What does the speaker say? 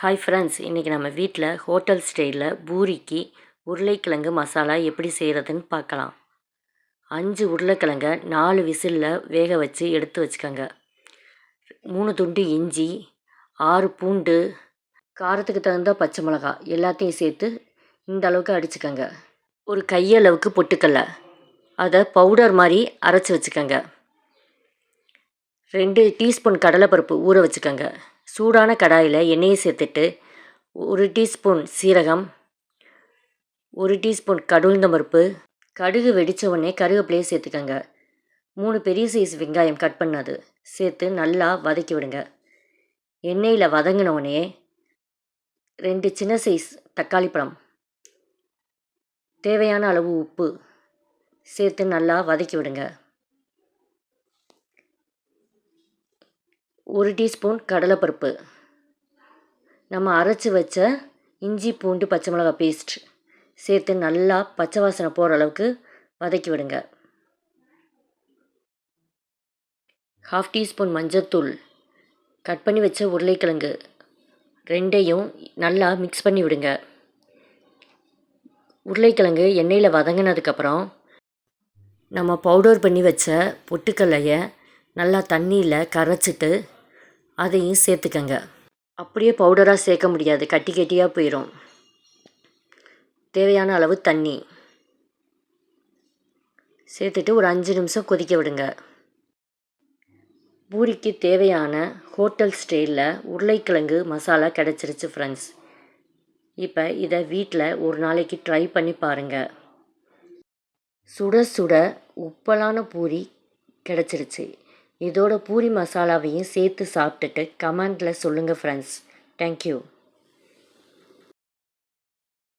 Hi friends இன்றைக்கி நம்ம வீட்டில் ஹோட்டல் ஸ்டைலில் பூரிக்கு உருளைக்கிழங்கு மசாலா எப்படி செய்கிறதுன்னு பார்க்கலாம். அஞ்சு உருளைக்கிழங்க நாலு விசிலில் வேக வச்சு எடுத்து வச்சுக்கோங்க. மூணு துண்டு இஞ்சி ஆறு பூண்டு காரத்துக்கு தகுந்த பச்சை மிளகா எல்லாத்தையும் சேர்த்து இந்த அளவுக்கு அடிச்சுக்கோங்க. ஒரு கையளவுக்கு பொட்டுக்கல்ல அதை பவுடர் மாதிரி அரைச்சி வச்சுக்கோங்க. ரெண்டு டீஸ்பூன் கடலைப்பருப்பு ஊற வச்சுக்கோங்க. சூடான கடாயில் எண்ணெயை சேர்த்துட்டு ஒரு டீஸ்பூன் சீரகம் ஒரு டீஸ்பூன் கடுகுந்த பருப்பு கடுகு வெடித்த உடனே கருவேப்பிலையை சேர்த்துக்கோங்க. மூணு பெரிய சைஸ் வெங்காயம் கட் பண்ணது. சேர்த்து நல்லா வதக்கி விடுங்க. எண்ணெயில் வதங்கின உடனே ரெண்டு சின்ன சைஸ் தக்காளி பழம் தேவையான அளவு உப்பு சேர்த்து நல்லா வதக்கி விடுங்க. ஒரு டீஸ்பூன் கடலைப்பருப்பு. நம்ம அரைச்சி வச்ச இஞ்சி பூண்டு பச்சை மிளகா பேஸ்ட் சேர்த்து நல்லா பச்சை வாசனை போகிற அளவுக்கு வதக்கி விடுங்க. ஹாஃப் டீஸ்பூன் மஞ்சத்தூள் கட் பண்ணி வச்ச உருளைக்கிழங்கு ரெண்டையும் நல்லா மிக்ஸ் பண்ணி விடுங்க. உருளைக்கிழங்கு எண்ணெயில் வதங்கினதுக்கப்புறம் நம்ம பவுடர் பண்ணி வச்ச பொட்டுக்கல்லையை நல்லா தண்ணியில் கரைச்சிட்டு அதையும் சேர்த்துக்கங்க. அப்படியே பவுடராக சேர்க்க முடியாது. கட்டி கட்டியாக போயிடும் தேவையான அளவு தண்ணி. சேர்த்துட்டு ஒரு அஞ்சு நிமிஷம் கொதிக்க விடுங்க. பூரிக்கு தேவையான ஹோட்டல் ஸ்டைலில் உருளைக்கிழங்கு மசாலா கிடச்சிருச்சு ஃப்ரெண்ட்ஸ் இப்போ இதை வீட்டில் ஒரு நாளைக்கு ட்ரை பண்ணி பாருங்கள் சுட சுட உப்பலான பூரி கிடச்சிருச்சு. இதோட பூரி மசாலாவையும் சேர்த்து சாப்பிட்டுட்டு கமெண்டில் சொல்லுங்கள் ஃப்ரெண்ட்ஸ் தேங்க்யூ